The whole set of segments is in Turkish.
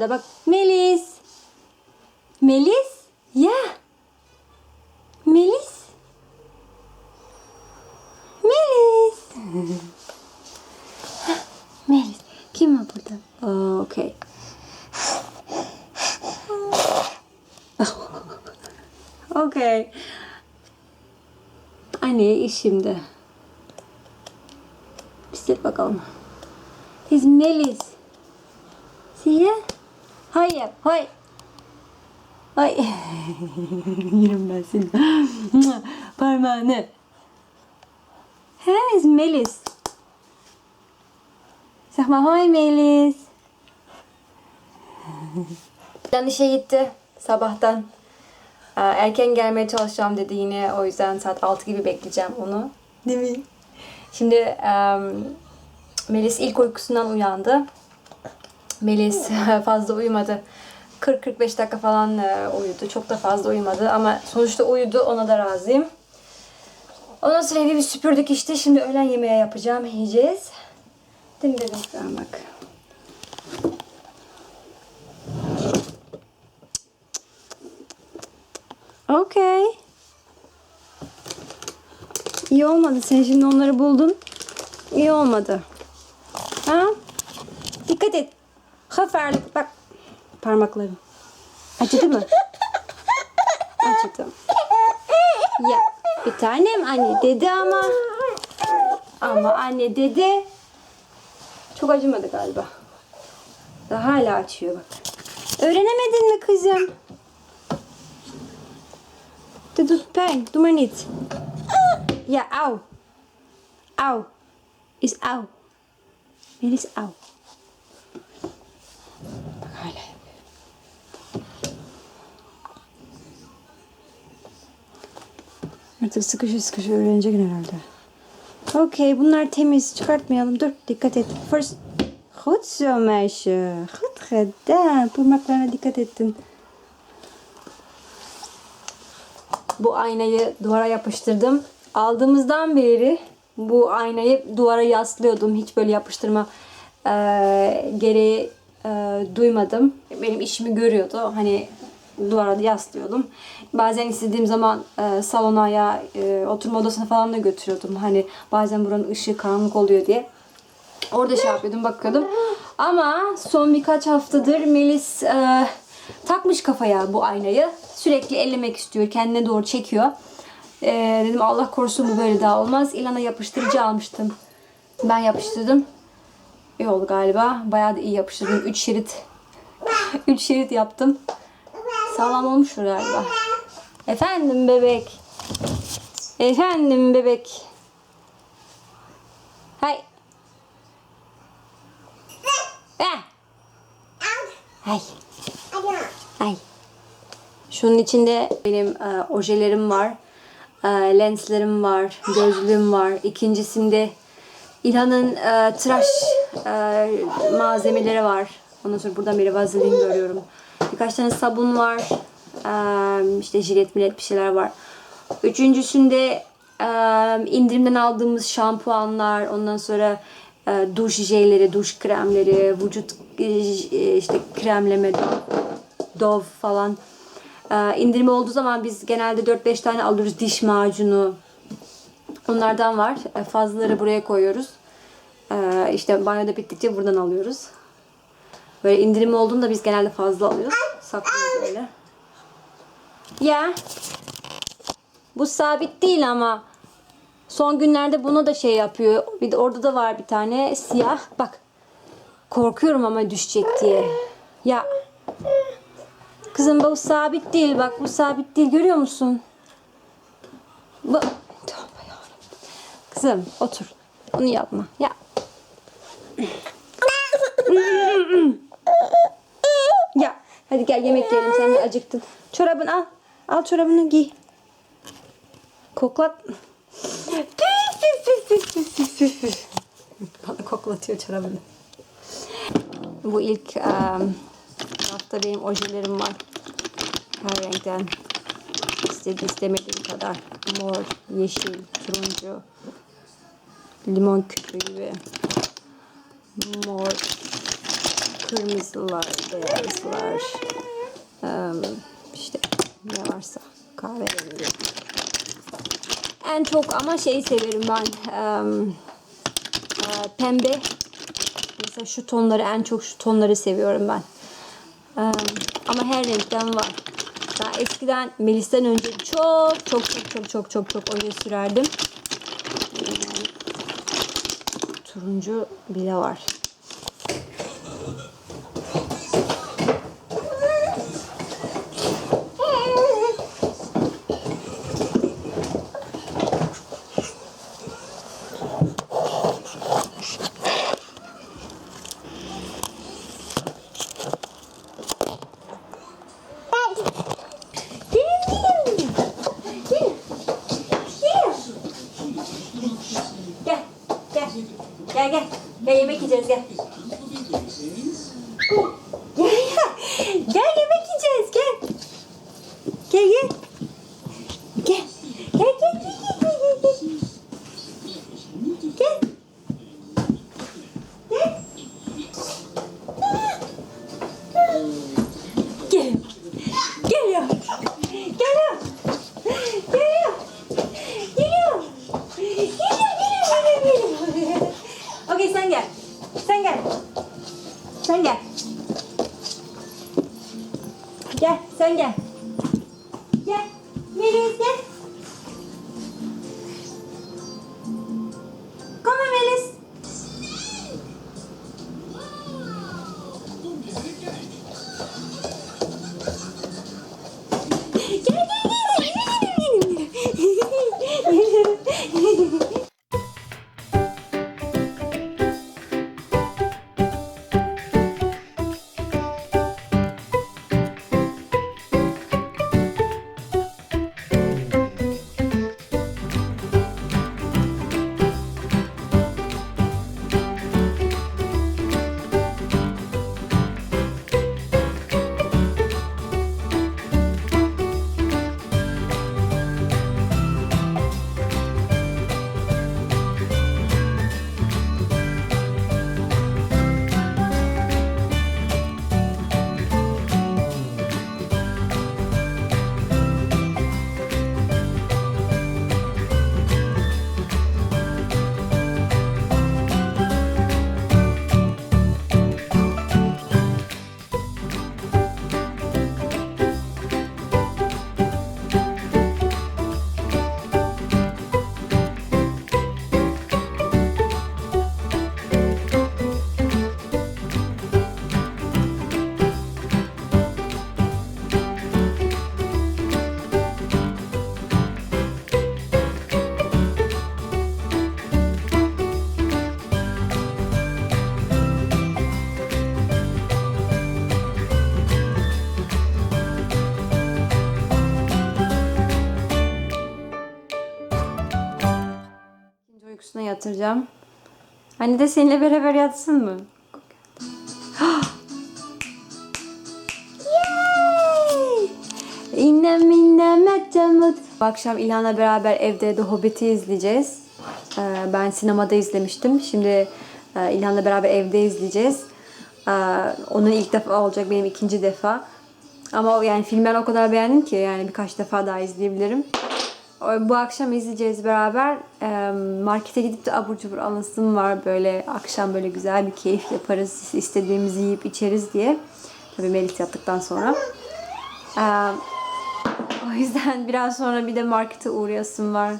Orada bak. Melis. Melis. Ya. Melis. Melis. Melis. Kim var burada? Okay. okay. Anne iş şimdi. Bisil bakalım. His Melis. See ya? Hayır, hay. Ay. Yerim ben seni. Parmağını. He, is Melis. Sag mal hoi Melis. Dan işe gitti sabahtan. Erken gelmeye çalışacağım dedi yine. O yüzden saat 6 gibi bekleyeceğim onu. Değil mi? Şimdi em, Melis ilk uykusundan uyandı. Melis fazla uyumadı. 40-45 dakika falan e, uyudu. Çok da fazla uyumadı ama sonuçta uyudu. Ona da razıyım. Ondan sonra evi bir süpürdük işte. Şimdi öğlen yemeği yapacağım. Yiyeceğiz. Değil mi dedim? Tamam bak. Okay. İyi olmadı. Sen şimdi onları buldun. İyi olmadı. Ha? Dikkat et. Haferlik. Bak. Parmaklarım. Acıdı mı? Acıdı. Ya bir tanem anne dedi ama. Ama anne dedi. Çok acımadı galiba. Daha hala açıyor bak. Öğrenemedin mi kızım? Du, du, pijn, doe maar au. Au. Is au. Melis au. Yapıyor. Artık sıkışı sıkışı öğrenecek herhalde. Okey bunlar temiz. Çıkartmayalım. Dur dikkat et. First. Goed zo meisje. Goed gedaan. Parmaklarına dikkat ettin. Bu aynayı duvara yapıştırdım. Aldığımızdan beri bu aynayı duvara yaslıyordum. Hiç böyle yapıştırma e, gereği e, duymadım. Benim işimi görüyordu. Hani duvara yaslıyordum. Bazen istediğim zaman e, salona ya e, oturma odasına falan da götürüyordum. Hani bazen buranın ışığı karanlık oluyor diye. Orada şey yapıyordum, bakıyordum. Ama son birkaç haftadır Melis e, takmış kafaya bu aynayı. Sürekli ellemek istiyor, kendine doğru çekiyor. E, dedim Allah korusun bu böyle daha olmaz. İlana yapıştırıcı almıştım. Ben yapıştırdım. İyi oldu galiba. Bayağı da iyi yapıştırdım. 3 şerit 3 şerit yaptım. Sağlam olmuştur galiba. Efendim bebek. Efendim bebek. Hay. Eh. Hay. Ay. Şunun içinde benim e, ojelerim var. E, lenslerim var. Gözlüğüm var. İkincisinde İlhan'ın e, tıraş e, malzemeleri var. Ondan sonra buradan beri vazelin görüyorum. Birkaç tane sabun var. E, işte jilet milet bir şeyler var. Üçüncüsünde e, indirimden aldığımız şampuanlar. Ondan sonra e, duş jelleri, duş kremleri, vücut e, işte kremleme, Dove falan. Ee, indirimi olduğu zaman biz genelde 4-5 tane alıyoruz. Diş macunu. Onlardan var. Ee, fazlaları buraya koyuyoruz. Ee, işte banyoda bittikçe buradan alıyoruz. Böyle indirimi olduğunda biz genelde fazla alıyoruz. Saklıyoruz öyle. Ya. Bu sabit değil ama. Son günlerde bunu da şey yapıyor. Bir de orada da var bir tane siyah. Bak. Korkuyorum ama düşecek diye. Ya. Kızım bu sabit değil bak bu sabit değil görüyor musun? Bu... Kızım otur. Onu yapma. Ya. Ya hadi gel yemek yiyelim sen de acıktın. Çorabını al. Al çorabını giy. Koklat. Bana koklatıyor çorabını. Bu ilk um, hafta benim ojelerim var. Her renkten. İstedi, istemediğim kadar. Mor, yeşil, turuncu, limon küpü gibi. Mor, kırmızılar, beyazlar, işte ne varsa kahverengi. En çok ama şey severim ben. e, pembe. Mesela şu tonları en çok şu tonları seviyorum ben. Ama her renkten var. Ben eskiden Melis'ten önce çok çok çok çok çok çok çok oje sürerdim. Yani turuncu bile var. Gelin gelin. Gelin. Gelin. Gel. Gel. Gel gel. Gel yemek yiyeceğiz gel. Gel gel. Gel yemek yiyeceğiz gel. Gel gel. Gel. Gel gel gel gel gel gel. Gel. Gel. Geliyor. Geliyor. Geliyor. Geliyor. Geliyor, geliyor, geliyor, geliyor. Okey sen gel. Sen gel. Sen gel. Gel, sen gel. Gel. Melis gel. Yatıracağım. Anne de seninle beraber yatsın mı? İnnem innem ettemut. Bu akşam İlhan'la beraber evde The Hobbit'i izleyeceğiz. Ee, ben sinemada izlemiştim. Şimdi e, İlhan'la beraber evde izleyeceğiz. Ee, onun ilk defa olacak benim ikinci defa. Ama yani filmleri o kadar beğendim ki yani birkaç defa daha izleyebilirim. Bu akşam izleyeceğiz beraber. Markete gidip de abur cubur alasım var. Böyle akşam böyle güzel bir keyif yaparız. istediğimizi yiyip içeriz diye. Tabii Melis yattıktan sonra. O yüzden biraz sonra bir de markete uğrayasım var.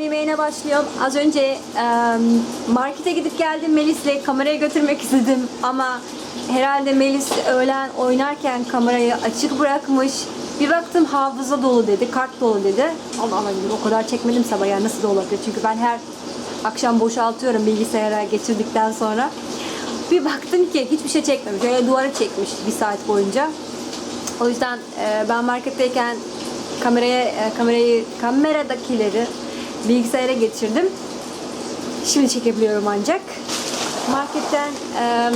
Yine başlıyorum. Az önce e, markete gidip geldim Melis'le kamerayı götürmek istedim ama herhalde Melis öğlen oynarken kamerayı açık bırakmış. Bir baktım hafıza dolu dedi, kart dolu dedi. Allah Allah dedim o kadar çekmedim sabah ya nasıl da olabilir? Çünkü ben her akşam boşaltıyorum bilgisayara geçirdikten sonra. Bir baktım ki hiçbir şey çekmemiş. Öyle duvara çekmiş bir saat boyunca. O yüzden e, ben marketteyken kameraya e, kamerayı kameradakileri bilgisayara geçirdim. Şimdi çekebiliyorum ancak. Marketten e,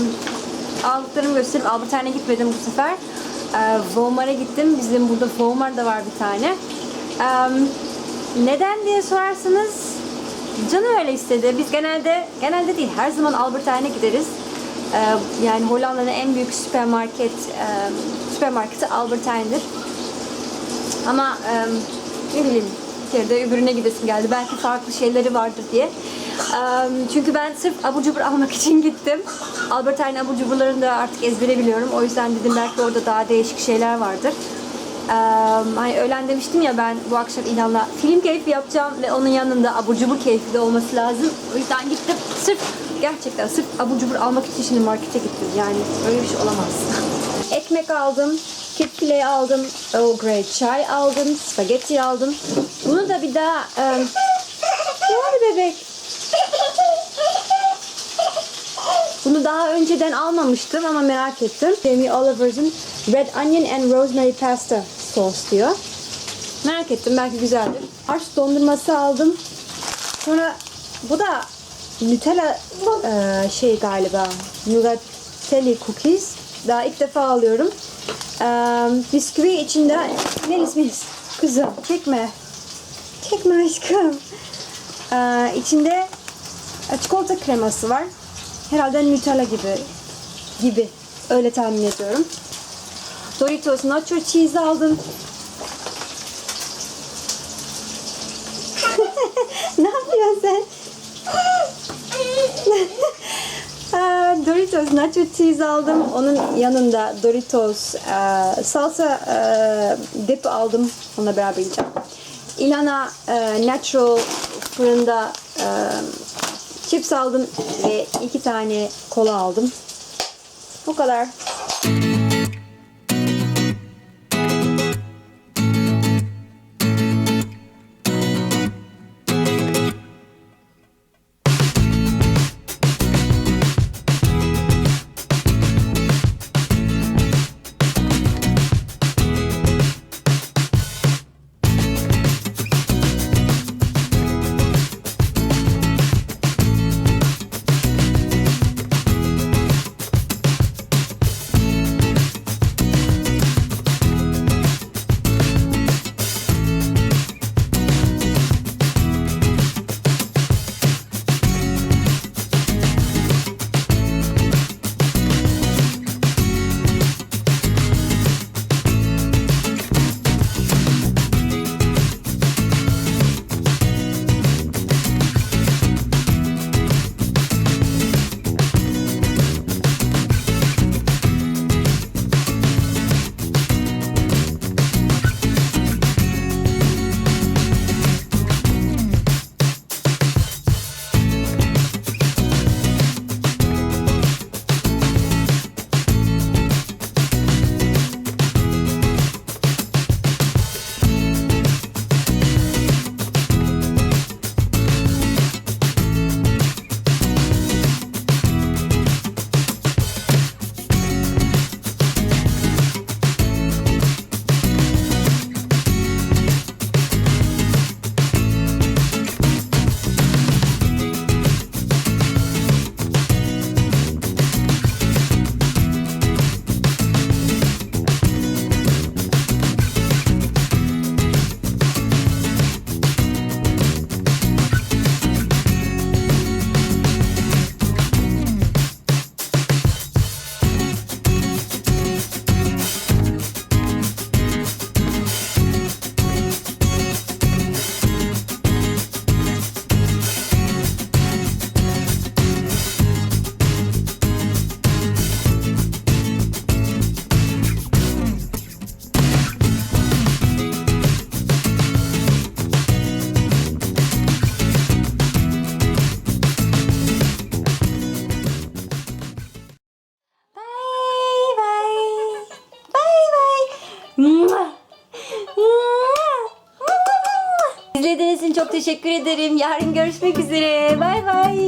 aldıklarımı gösterip Alberthane'ye gitmedim bu sefer. E, Walmart'a gittim. Bizim burada Walmart da var bir tane. E, neden diye sorarsanız canım öyle istedi. Biz genelde genelde değil her zaman Alberthane'ye gideriz. E, yani Hollanda'nın en büyük süpermarket e, süpermarketi Alberthane'dir. Ama e, ne bileyim de öbürüne gidesim geldi. Belki farklı şeyleri vardır diye. Çünkü ben sırf abur cubur almak için gittim. Albertine abur cuburlarını da artık ezbere biliyorum. O yüzden dedim belki orada daha değişik şeyler vardır. Hani öğlen demiştim ya ben bu akşam İlhan'la film keyfi yapacağım ve onun yanında abur cubur keyfi de olması lazım. O yüzden gittim sırf gerçekten sırf abur cubur almak için şimdi markete gittim. Yani öyle bir şey olamaz. Ekmek aldım. Kit file aldım. Earl Grey çay aldım. Spagetti aldım. Bunu da bir daha... E, ne oldu bebek? Bunu daha önceden almamıştım ama merak ettim. Jamie Oliver'ın Red Onion and Rosemary Pasta Sauce diyor. Merak ettim belki güzeldir. Arş dondurması aldım. Sonra bu da Nutella e, şey galiba. Nugatelli cookies. Daha ilk defa alıyorum. Bisküvi içinde Melis Melis kızım çekme. Çekme aşkım. E, içinde çikolata kreması var. Herhalde Nutella gibi. Gibi. Öyle tahmin ediyorum. Doritos Nacho Cheese aldım. ne yapıyorsun sen? Doritos Nacho Cheese aldım. Onun yanında Doritos e, salsa e, dip aldım. Onunla beraber yiyeceğim. İlana e, Natural fırında e, chips aldım ve iki tane kola aldım. Bu kadar. İzlediğiniz için çok teşekkür ederim. Yarın görüşmek üzere. Bay bay.